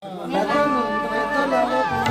Ah.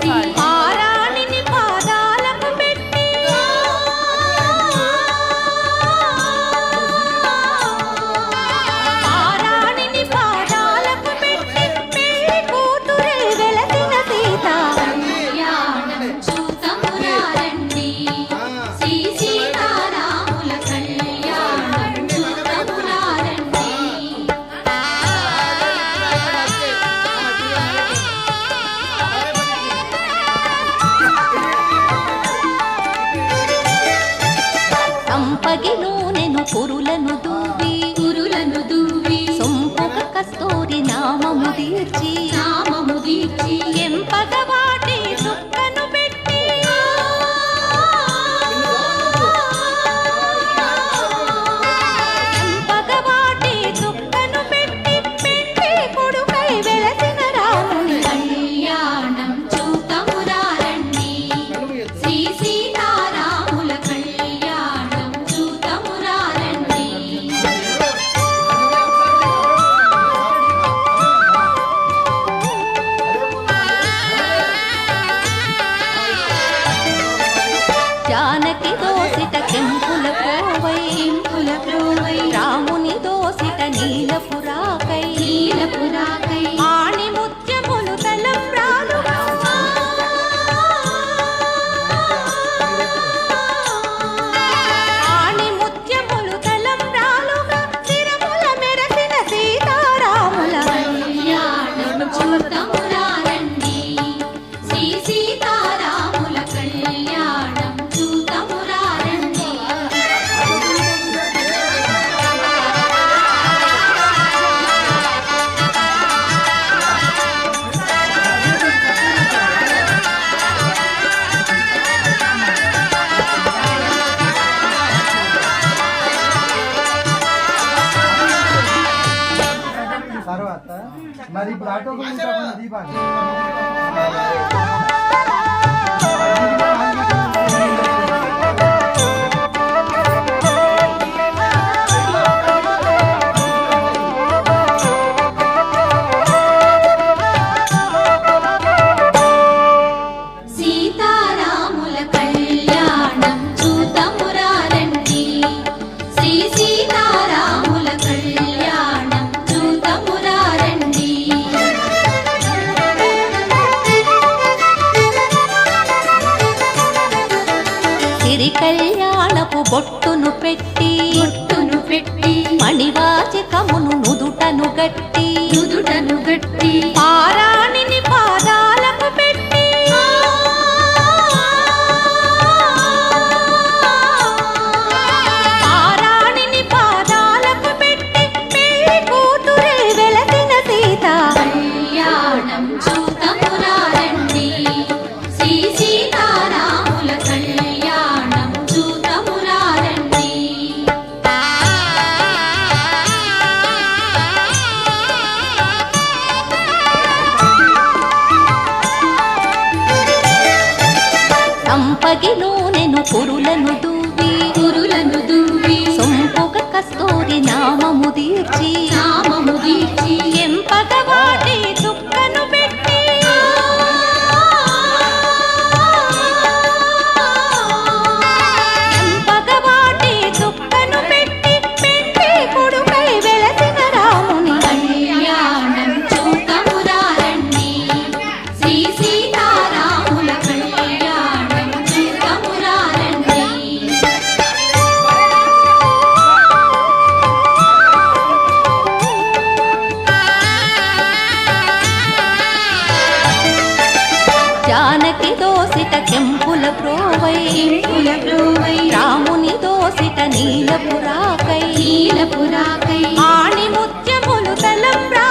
看一 Paguei 半年 గట్టి నుదుటను గట్టి పారా పురులను దూవి పురులను దూవి కస్తూరి నామము తీర్చి నామ జానకి దోసిట కెంపుల ప్రోవై. రాముని దోసిట నీలపురాకై నీలపురాకై ఆణి ముత్యములు తలం రా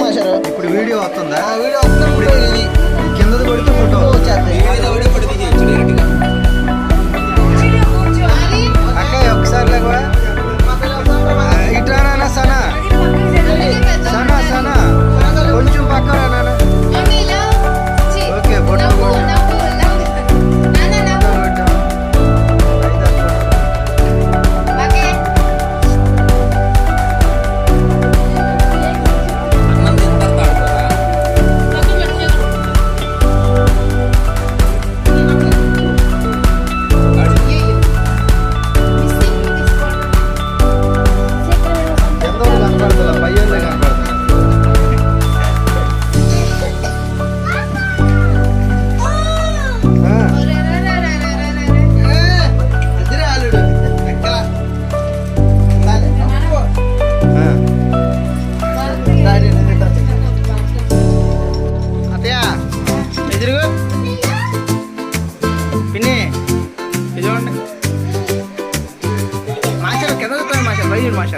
మాస్టర్ ఇప్పుడు వీడియో వస్తుందా? వీడియో వస్తున్నప్పుడు ఇది కిందది పడితే ఫోటో వచ్చేస్తుంది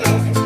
Hello.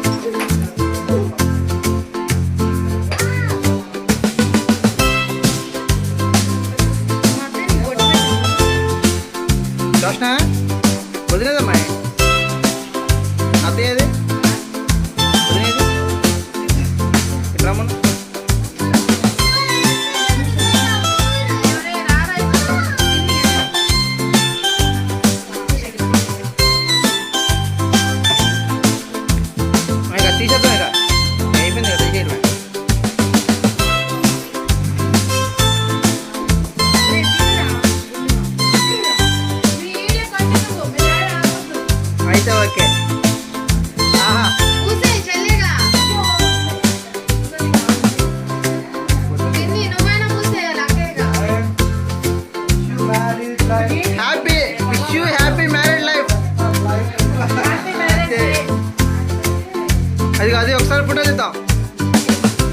అది అది ఒకసారి ఫోటో తీద్దాం.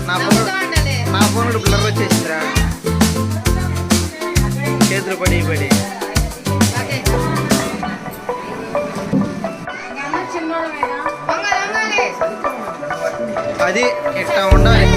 నా ఫోన్ నా ఫోన్ బ్లర్ వచ్చేసిందిరా. చేతులు పడి పడి. అది ఎట్లా ఉండాలి?